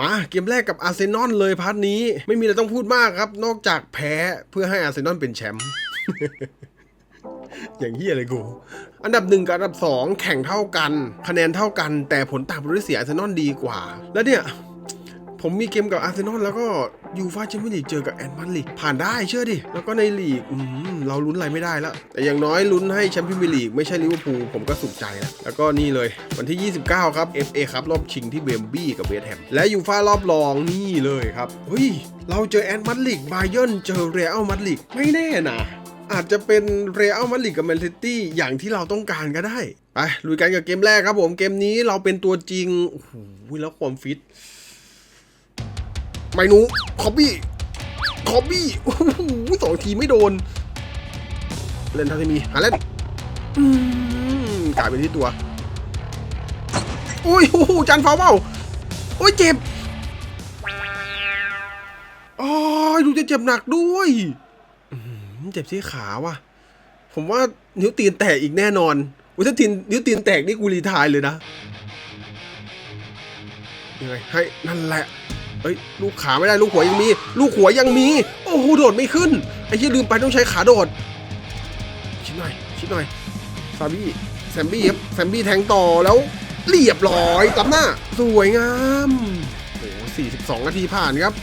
มาเกมแรกกับอาร์เซนอลเลยพาร์ทนี้ ไม่มีอะไรต้องพูดมากครับ นอกจากแพ้เพื่อให้อาร์เซนอลเป็นแชมป์อย่างเฮียเลยกู อันดับหนึ่งกับอันดับสองแข่งเท่ากัน คะแนนเท่ากัน แต่ผลต่างปรตูได้เสียอาร์เซนอลดีกว่า แล้วเนี่ย ผมมีเกมกับอาร์เซนอลแล้วก็ยูฟ่าแชมเปี้ยนลีกเจอกับแอนมันลีกผ่านได้เชื่อดิ แล้วก็ในลีกเราลุ้นอะไรไม่ได้แล้ว แต่อย่างน้อยลุ้นให้แชมเปี้ยนลีกไม่ใช่ลิเวอร์พูลผมก็สุขใจแล้วแล้วก็นี่เลยวันที่ 29 ครับ FA ครับรอบชิงที่เบมบี้กับเวสต์แฮมและยูฟ่ารอบรองนี่เลยครับเฮ้ยเราเจอแอนมันลีกบาเยิร์นเจอเรอัลมาดริดไม่แน่นะอาจจะเป็นเรอัลมาดริดกับแมนซิตี้อย่างที่เราต้องการก็ได้ ไปลุยกันกับเกมแรกครับผม เกมนี้เราเป็นตัวจริงโอ้โหแล้วความฟิต ไมนูคอบบี้คอบบี้โอ้โหสองทีไม่โดน เล่นเท่าที่มีหาเล่นอืมกลายเป็นที่ตัวอุ้ยโอ้โหจันฟาวเปล่าโอ้ยเจ็บอ๋อดูจะเจ็บหนักด้วยอื้อหือเจ็บที่ขาว่ะ ผมว่านิ้วตีนแตกอีกแน่นอนอุ้ยถ้าตีนนิ้วตีนแตกนี่กูรีไทายเลยนะยังไงให้นั่นแหละ เฮ้ยลูกขาไม่ได้ลูกหัวยังมี ลูกหัวยังมี โอ้โหโดดไม่ขึ้นไอ้ที่ลืมไปต้องใช้ขาโดด ชิดหน่อยชิดหน่อยซาบี้แซมบี้ครับแซมบี้แทงต่อแล้วเรียบร้อยกลับหน้า สวยงามโอ้โห42 นาทีผ่านครับ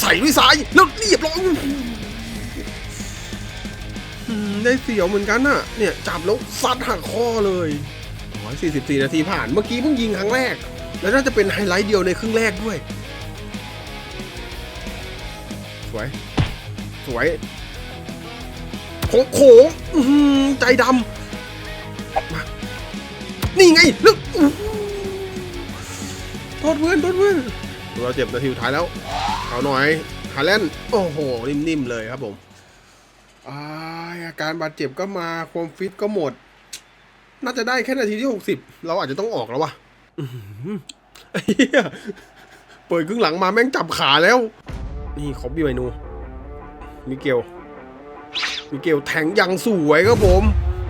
ใส่ด้วยซ้ายแล้วเรียบร้อยได้เสียวเหมือนกันน่ะ เนี่ย จับแล้วซัดหักข้อเลย 144 นาทีผ่าน เมื่อกี้เพิ่งยิงครั้งแรก แล้วน่าจะเป็นไฮไลท์เดียวในครึ่งแรกด้วย สวย สวยโขงโขงอื้ออใจดำมานี่ไงลึกโทษเพื่อนโทษเพื่อนเราเจ็บนาทีสุดท้ายแล้ว เอาหน่อยฮาแลนโอ้โห นิ่มๆเลยครับผมอาอาการบาดเจ็บก็มาความฟิตก็หมด น่าจะได้แค่นาทีที่60เราอาจจะต้องออกแล้ววะเปิดครึ่งหลังมาแม่งจับขาแล้ว นี่คอบบี้ไมนูมิเกลมิเกลแทงอยังสวยครับผม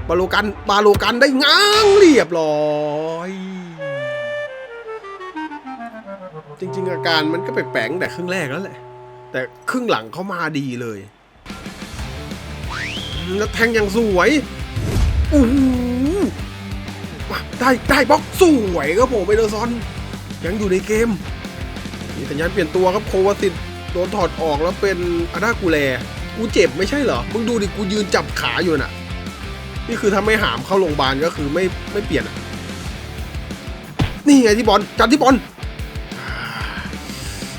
บาโลกันบาโลกันได้ง้างเรียบร้อยจริง ๆ อาการมันก็แปลกๆตั้งแต่ครึ่งแรกแล้วแหละ แต่ครึ่งหลังเขามาดีเลย แล้วแทงอย่างสวยอู้ ได้ได้บล็อกสวยครับผมเอเดอร์ซอน ยังอยู่ในเกมมีสัญญาณเปลี่ยนตัวครับโควาติดโดนถอดออกแล้วเป็นอาด้ากูแลกูเจ็บไม่ใช่เหรอ มึงดูดิกูยืนจับขาอยู่น่ะ นี่คือถ้าไม่หามเข้าโรงพยาบาลก็คือไม่ไม่เปลี่ยนอะ นี่ไงที่บอลจัดที่บอล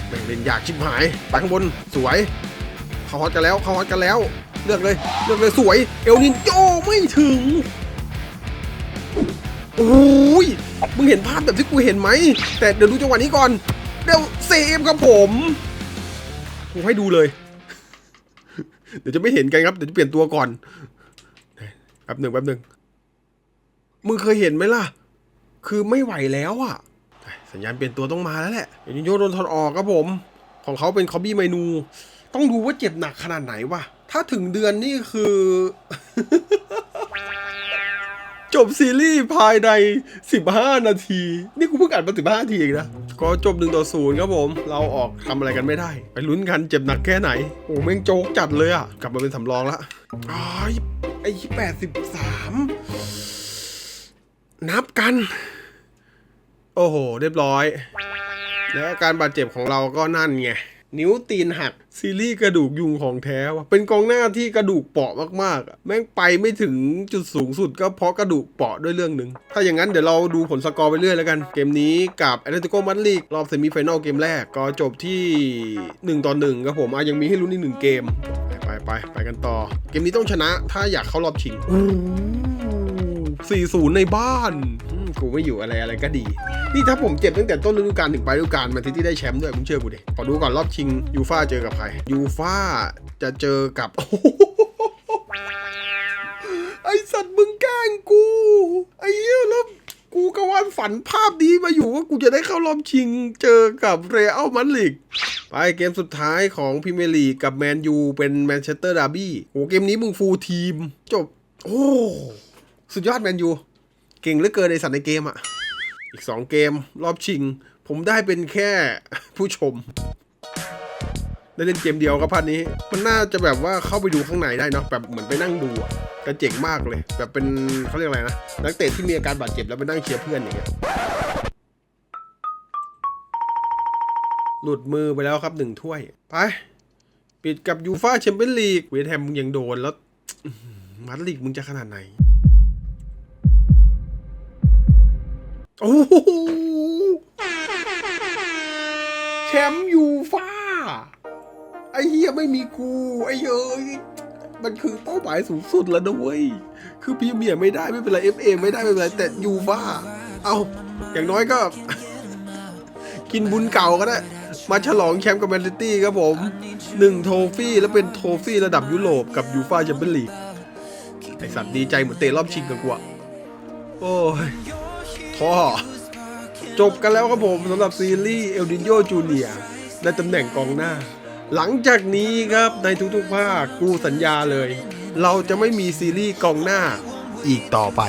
แม่งเล่นยากชิบหายไปข้างบนสวย เขาฮอตกันแล้วเขาฮอตกันแล้ว เลือกเลย เลือกเลยสวย เอลนินโจไม่ถึง โอ้ยมึงเห็นภาพแบบที่กูเห็นไหม แต่เดี๋ยวดูจังหวะนี้ก่อน เดี๋ยวเซฟครับผมผมให้ดูเลย เดี๋ยวจะไม่เห็นกันครับ เดี๋ยวจะเปลี่ยนตัวก่อนแป๊บหนึ่งแป๊บหนึ่งมึงเคยเห็นไหมล่ะ คือไม่ไหวแล้วอะสัญญาณเปลี่ยนตัวต้องมาแล้วแหละเดี๋ยวนิโยโดนถอดออกครับผม ของเขาเป็นคอบบี้ไมนู ต้องดูว่าเจ็บหนักขนาดไหนวะ ถ้าถึงเดือนนี่คือ บซีรีส์ภายใน 15 นาที นี่กูเพิ่งอ่านมา15นาทีเองนะ ก็จบ1ต่อ0ครับผม เราออกทำอะไรกันไม่ได้ ไปลุ้นกันเจ็บหนักแค่ไหน โอ้แม่งโจกจัดเลยอะ กลับมาเป็นสำรองละอ้ายไอ้แปดสิบสามนับกัน โอ้โห เรียบร้อย และอาการบาดเจ็บของเราก็นั่นไง นิ้วตีนหัก ซีรีส์กระดูกยุงของแท้วะเป็นกองหน้าที่กระดูกเปราะมากๆอะแม่งไปไม่ถึงจุดสูงสุดก็เพราะกระดูกเปราะด้วยเรื่องหนึ่งถ้าอย่างนั้นเดี๋ยวเราดูผลสกอร์ไปเรื่อยแล้วกัน เกมนี้กับแอตเลติโกมาดริดรอบเซมิไฟแนลเกมแรกก็จบที่1ต่อ1ครับผมอะยังมีให้ลุ้นอีกหนึ่งเกม ไปไปไปไปกันต่อ เกมนี้ต้องชนะถ้าอยากเข้ารอบชิง สี่ศูนย์ในบ้านอืมกูไม่อยู่อะไรอะไรก็ดี นี่ถ้าผมเจ็บตั้งแต่ต้นฤดูกาลถึงปลายฤดูกาลแมนซิตี้ได้แชมป์ด้วยมึงเชื่อกูดิขอดูก่อนรอบชิงยูฟ่าเจอกับใครยูฟ่าจะเจอกับ ไอสัตว์มึงแกล้งกู ไอ้เหี้ยแล้วกูก็วาดฝันภาพดีมาอยู่ว่ากูจะได้เข้ารอบชิงเจอกับเรอัลมาดริดไปเกมสุดท้ายของพรีเมียร์ลีกกับแมนยูเป็นแมนเชสเตอร์ดาร์บี้โอ้เกมนี้มึงฟูลทีม จบ โอ้ สุดยอดแมนยูเก่งเหลือเกินในสัตว์ในเกมอะอีกสองเกมรอบชิง ผมได้เป็นแค่ผู้ชม ได้เล่นเกมเดียวครับพันนี้ มันน่าจะแบบว่าเข้าไปดูข้างในได้เนาะแบบเหมือนไปนั่งดูอะก็เจ๋งมากเลย แบบเป็นเขาเรียกอะไรนะนักเตะที่มีอาการบาดเจ็บแล้วไปนั่งเชียร์เพื่อนอย่างเงี้ยหลุดมือไปแล้วครับหนึ่งถ้วย ไป ปิดกับยูฟาแชมเปี้ยนลีกเวทแฮมมึงยังโดนแล้วมาดริดมึงจะขนาดไหน โอ้โหแชมป์ยูฟ่าไอ้เฮียไม่มีกู ไอ้เอ้ยมันคือเป้าหมายสูงสุดแล้วนะเว้ย คือพรีเมียร์ไม่ได้ไม่เป็นไร FA ไม่ได้ไม่เป็นไรแต่ยูฟ่าเอาอย่างน้อยก็ กินบุญเก่าก็ได้ มาฉลองแชมป์กับแมนซิตี้ครับผมหนึ่งโทฟี่แล้วเป็นโทฟี่ระดับยุโรปกับยูฟ่าแชมเปี้ยนลีกไอสัตว์ดีใจเหมือนเตะรอบชิงกันกว่า โอ้ย พ่อ จบกันแล้วครับผมสำหรับซีรีส์เอลดินโยจูเนียในตำแหน่งกองหน้า หลังจากนี้ครับในทุกๆภาคกูสัญญาเลย เราจะไม่มีซีรีส์กองหน้าอีกต่อไป